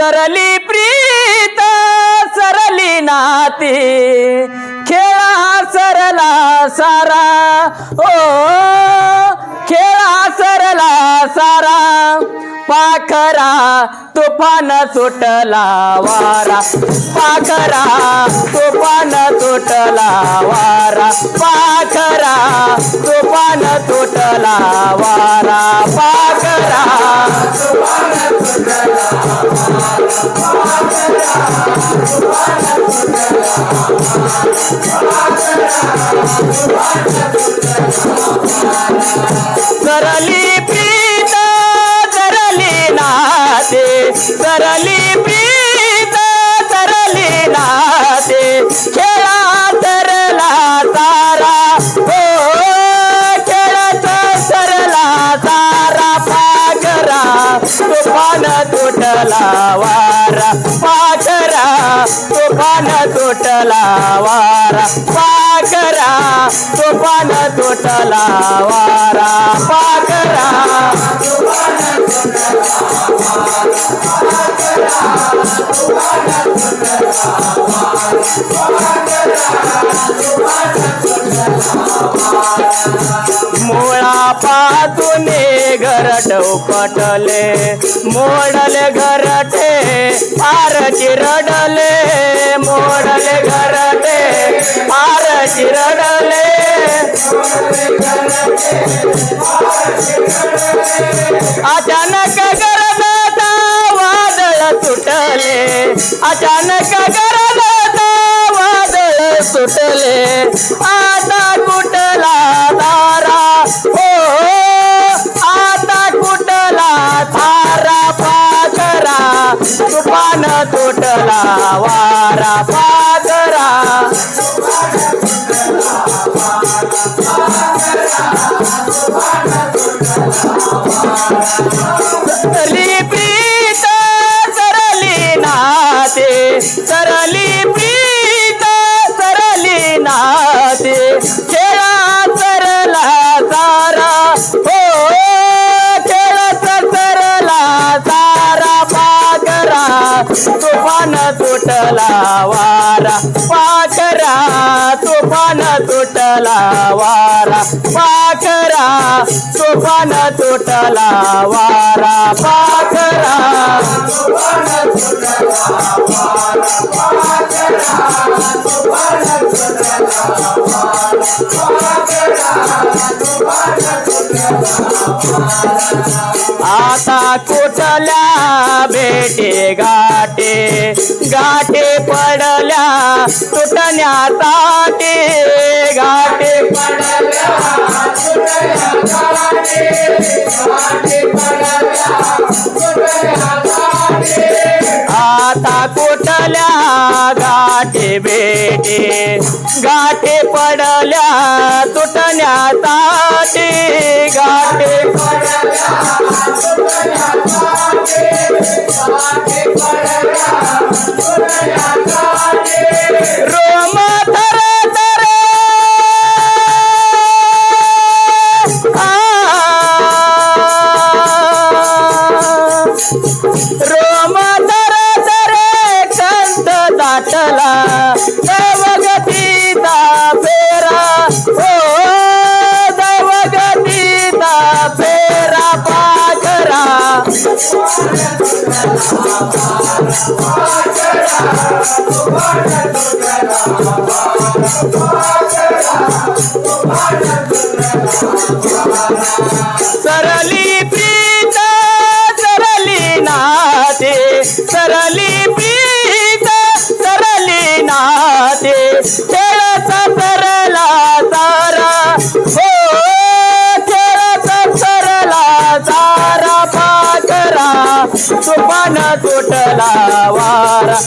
सरली प्रीत सरली नाती. खेळा सरला सारा. ओ खेळा सरला सारा. पाखरा तुफान सुटला वारा. पाखरा तुफान सुटला वारा. पा तुफान तुटला वारा पाकरा. सरली प्रीत सरली नाते सरली तुटला वारा पाखरा तुफान तुटला वारा पाखरा तुफान तुटला वारा. पाखरा मुळा पातून ग उपटले मोडले घरटे पार चिरडले मोडले घरटे पार चिरडले अचानक गरजता वादळ सुटले अचानक गरजता वादळ सुटले. आता कुठला तुफान तुटला वारा पाकरा सरली प्रीत सरली नाते. सरली प्रीत सरली नाते. तुटला वारा. पाखरा तुफान तुटला वारा. पाखरा तुफान तुटला वारा. पाखरा आता कुठल्या भेटे गाठे गाठे पडल्या तुटण्या ताटे. गाठे आता कुठल्या गाठे बेटे गाठे पडल्या तुटण्या ताटे. गाठे रोम रोम तर थर कंत दाटला दवगतीचा फेरा. हो दवगतीचा फेरा पाखरा. सरली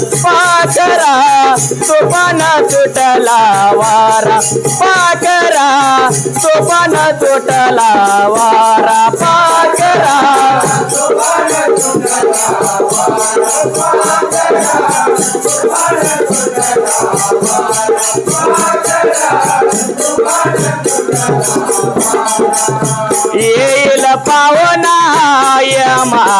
पाखरा पाकरा तुटला वारा. पाखरा तुफान तुटला वारा. पाखरा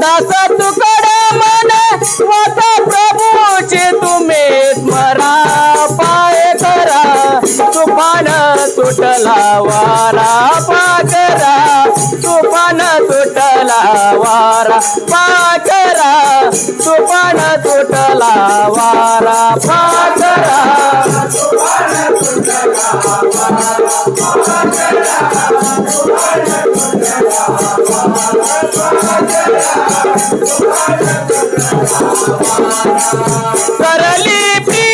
दात तुकड मन मन प्रभूचे तुम्ही पाय करा तुफान तुटला वारा पाकरा तुफान तुटला वारा पाकरा तुफान तुटला वारा पाकरा करली प्रीत